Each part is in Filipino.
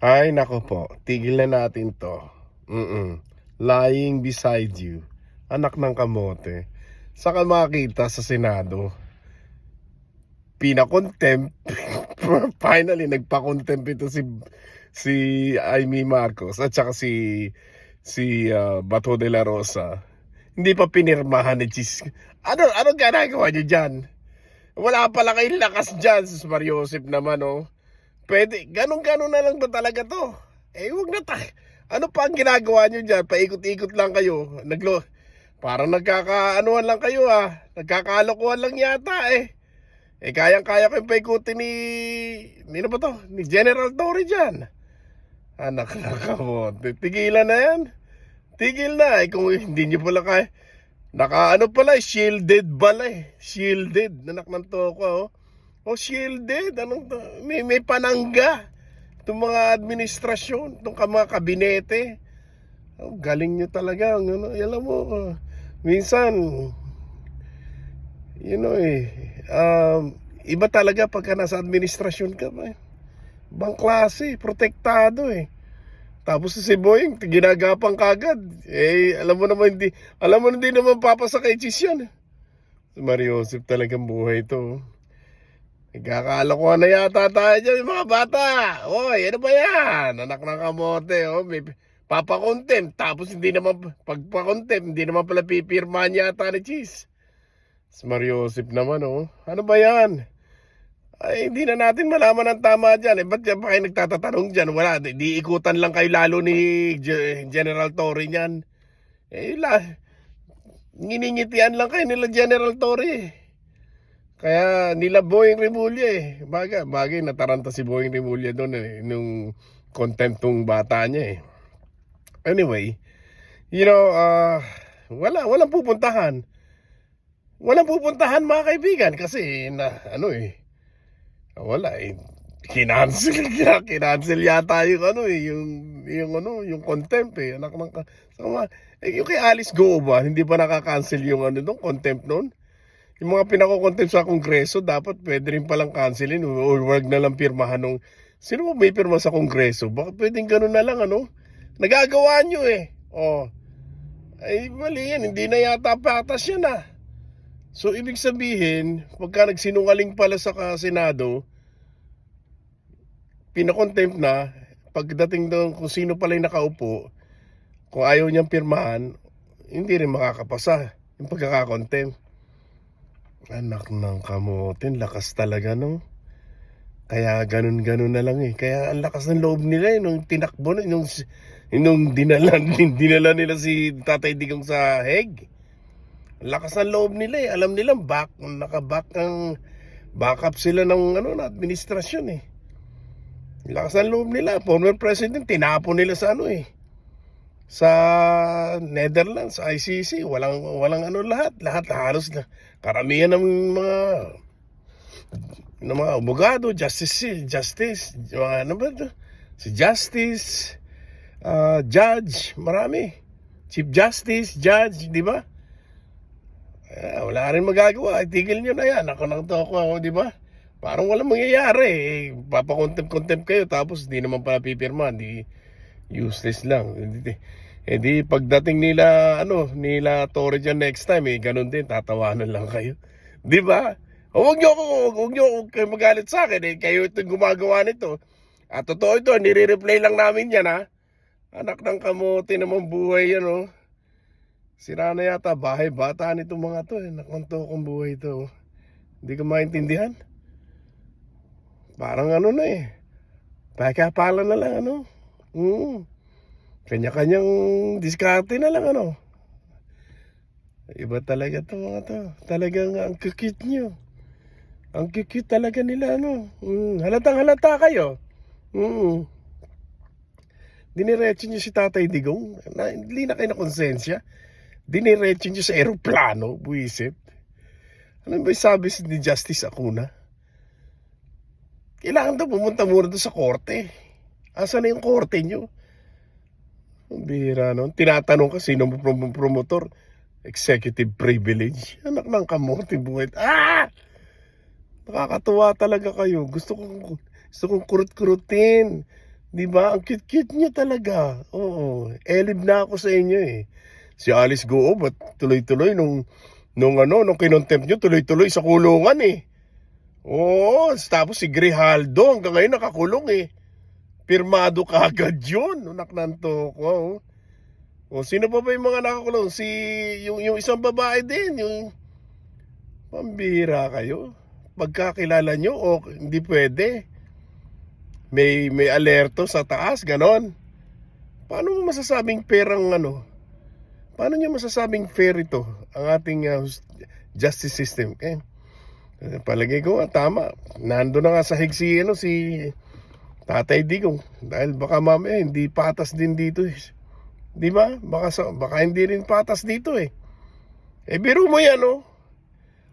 Ay, nako po. Tigil na natin to. Mm-mm. Lying beside you. Anak ng kamote. Saka makita sa Senado. Pinakontempt. Finally, nagpa-contempt ito si si Amy Marcos at saka si si ah, Bato de la Rosa. Hindi pa pinirmahan ni Chis. Ano ano ginagawa niyo diyan? Wala pala kayong lakas diyan, sus Mario Joseph naman oh. Pwede, ganun-ganun na lang ba talaga to? Eh, wag na tayo. Ano pa ang ginagawa nyo dyan? Paikot-ikot lang kayo. Naglo, parang nagkakaanuhan lang kayo ah. Nagkakalokohan lang yata eh. Eh, kayang-kaya ko yung paikutin ni... Nino ba to? Ni General Torre dyan. Anak na kamote. Tigilan na yan. Tigil na. Eh, kung hindi nyo pala kaya... Naka ano pala, eh, shielded pala eh. Shielded. Anak ng toko oh. Oh, shielded. Anong to? May, may panangga. Itong mga administrasyon, itong mga kabinete. Oh, galing nyo talaga. Ano, alam mo, uh, minsan, you know eh, um, iba talaga pagka nasa administrasyon ka ba. Ibang klase, protektado eh. Tapos si Boying, ginagapang kagad. Eh, alam mo naman hindi, alam mo hindi naman papasa kay Chis yan. Si Mario Joseph talagang buhay ito. Nagkakala ko na yata tayo dyan, mga bata. Oy, ano ba yan? Anak ng kamote, oh. May papakontempt. Tapos hindi naman, pagpakontempt, hindi naman pala pipirmahan yata ni Cheese. Si Mario Joseph naman, oh. Ano ba yan? Ay, hindi na natin malaman ang tama dyan. Eh, ba't pa kayo nagtatatanong dyan? Wala, di, di ikutan lang kayo lalo ni Ge- General Torre niyan. Eh, la, nginingitian lang kayo nila General Torre eh. Kaya nila Boeing Remulla eh. Bagay, bagay nataranta si Boeing Remulla doon eh. Nung contemptong bata niya eh. Anyway, you know, uh, wala, walang pupuntahan. Walang pupuntahan mga kaibigan kasi na, ano eh, wala eh. Kinancel, kinancel yata yung ano eh, yung, yung ano, yung contempt eh. Anak ng, sama, eh, yung kay Alice Go ba, hindi pa nakakancel yung ano doon, contempt noon? Yung mga pinakokontempt sa kongreso, dapat pwede rin palang cancelin o wag na lang pirmahan nung... Sino ba may pirma sa kongreso? Bakit pwedeng ganun na lang, ano? Nagagawa nyo eh. Oh. Ay, mali yan. Hindi na yata patas yan ah. So, ibig sabihin, pagka nagsinungaling pala sa Senado, pinakontempt na, pagdating doon kung sino pala yung nakaupo, kung ayaw niyang pirmahan, hindi rin makakapasa yung pagkakakontempt. Anak ng kamotin, lakas talaga no. Kaya ganun-ganun na lang eh. Kaya ang lakas ng loob nila eh, nung tinakbo na, nung, nung dinala, dinala nila si Tatay Digong sa Heg. Ang lakas ng loob nila eh. Alam nila, back, naka-back ang, backup sila ng ano, na administrasyon eh. Ang lakas ng loob nila. Former president, tinapon nila sa ano eh. Sa Netherlands, ICC, walang walang ano lahat, lahat halos na karamihan ng mga ng mga abogado, justice, justice, mga ano ba ito? Si Justice, ah, Judge, marami. Chief Justice, Judge, di ba? Eh, wala rin magagawa. Tigil nyo na yan. Ako nang toko ako, di ba? Parang walang mangyayari. Eh, papakontempt-contempt kayo tapos di naman pala pipirma. Di useless lang. Eh di pagdating nila, ano, nila Torre dyan next time, eh, ganun din, tatawanan lang kayo. Di ba? O, Huwag nyo, ako- huwag nyo kayo magalit sa akin, eh. Kayo itong gumagawa nito. At totoo ito, nire-replay lang namin yan, ha. Anak ng kamote naman buhay yan, oh. Sira na yata bahay, bata nitong mga to, eh. Nakunto kong buhay to. oh. Hindi ko maintindihan. Parang ano na eh. Pagkapala na lang, ano. Mm. Kanya-kanyang diskarte na lang, ano. Iba talaga to mga to. Talagang ang cute nyo. Ang cute talaga nila, ano. Mm. Halatang halata kayo. Mm. Diniretso nyo si Tatay Digong. Na, hindi na kayo na konsensya. Diniretso nyo sa eroplano, buwisit. Ano ba sabi ni Justice Acuna? Kailangan daw pumunta muna doon sa korte. Asa na yung korte nyo? Ang bihira nun. Tinatanong ka sino mo prom- promotor. Executive privilege. Anak ng kamote buhay. Ah! Nakakatuwa talaga kayo. Gusto kong, gusto kong kurut-kurutin. Di ba? Ang cute-cute niya talaga. Oo. Elib na ako sa inyo eh. Si Alice Goo, ba't tuloy-tuloy nung, nung ano, nung kinontempt nyo, tuloy-tuloy sa kulungan eh. Oo, tapos si Grijaldo, hanggang ngayon nakakulong eh. Pirmado kagad yun, nung naknanto ko. Oh. O, sino pa ba yung mga nakakulong? Si, yung, yung isang babae din, yung pambira kayo. Pagkakilala nyo, o hindi pwede. May, may alerto sa taas, ganon. Paano mo masasabing perang ano? Paano nyo masasabing fair ito, ang ating uh, justice system? Eh, palagay ko, tama. Nando na nga sa higsi, ano, si Tatay Digong. Dahil baka mamaya hindi patas din dito eh. Di ba? Baka, sa, baka hindi rin patas dito eh. Eh, biro mo yan, oh.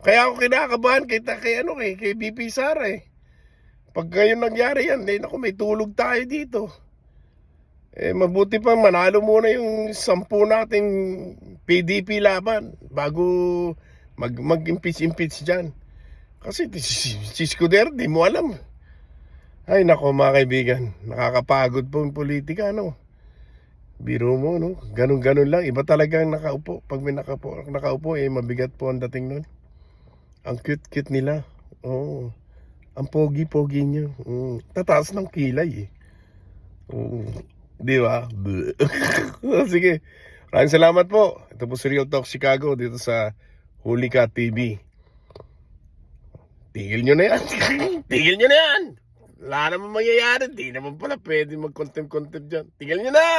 Kaya ako kinakabahan kay, kay, ano, kay, kay BP Sara eh. Pag ngayon nangyari yan, eh, naku, may tulog tayo dito. Eh, mabuti pa manalo muna yung sampu nating PDP laban bago mag, mag-impeach-impeach dyan. Kasi si si Scuder, di mo alam. Ay, nako mga kaibigan, nakakapagod po yung politika, no? Biro mo, no? Ganun-ganun lang. Iba talaga ang nakaupo. Pag may nakaupo, nakaupo eh, mabigat po ang dating nun. Ang cute-cute nila. Oo. Ang pogi-pogi niya. Mm. Tataas ng kilay eh. Oo. Di ba? Sige. Maraming salamat po. Ito po si Real Talk Chicago dito sa Hulika TV. Tigil nyo na yan. Tigil nyo na yan. Wala naman mangyayari. Di naman pala pwede mag-contempt-contempt dyan. Tigil nyo na!